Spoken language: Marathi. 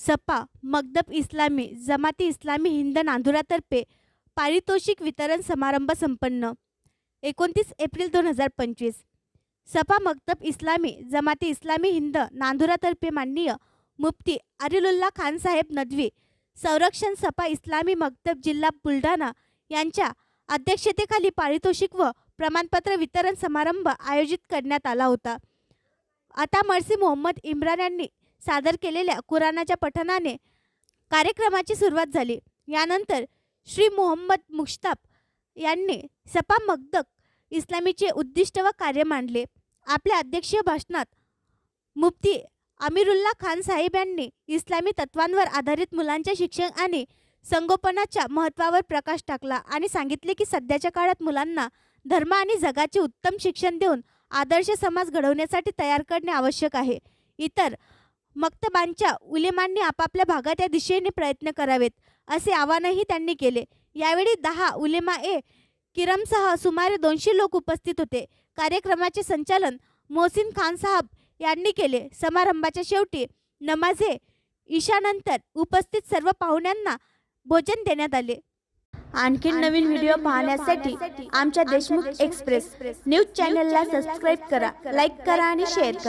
सपा मगदब इस्लामी जमाती इस्लामी हिंद नांदुरातर्फे पारितोषिक वितरण समारंभ संपन्न. एकोणतीस एप्रिल दोन हजार पंचवीस. सपा मकतब इस्लामी जमाती इस्लामी हिंद नांदुरातर्फे माननीय मुफ्ती आरिलुल्ला खानसाहेब नदवी संरक्षण सपा इस्लामी मकतब जिल्हा बुलढाणा यांच्या अध्यक्षतेखाली पारितोषिक व प्रमाणपत्र वितरण समारंभ आयोजित करण्यात आला होता. आता मर्सी मोहम्मद इम्रान यांनी सादर केलेल्या कुराणाच्या पठणाने कार्यक्रमाची सुरुवात झाली. यानंतर श्री मोहम्मद मुश्ताफ यांनी सपा मगदक इस्लामीचे उद्दिष्ट व कार्य मांडले. आपल्या अध्यक्षीय भाषणात मुफ्ती अमीरुल्ला खान साहेब यांनी इस्लामी तत्वांवर आधारित मुलांच्या शिक्षण आणि संगोपनाच्या महत्त्वावर प्रकाश टाकला आणि सांगितले की सध्याच्या काळात मुलांना धर्म आणि जगाचे उत्तम शिक्षण देऊन आदर्श समाज घडवण्यासाठी तयार करणे आवश्यक आहे. इतर मक्तबांच्या उलेमांनी आपापल्या भागात या दिशेने प्रयत्न करावेत असे आवाहनही त्यांनी केले. यावेळी दहा उलेमा ए किरमसह सुमारे दोनशे लोक उपस्थित होते. कार्यक्रमाचे संचालन मोहसिन खान साहब यांनी केले. समारंभाच्या शेवटी नमाझे ईशानंतर उपस्थित सर्व पाहुण्यांना भोजन देण्यात आले. आणखी नवीन व्हिडिओ पाहण्यासाठी आमच्या देशमुख एक्सप्रेस न्यूज चॅनलला सबस्क्राईब करा लाईक करा आणि शेअर करा.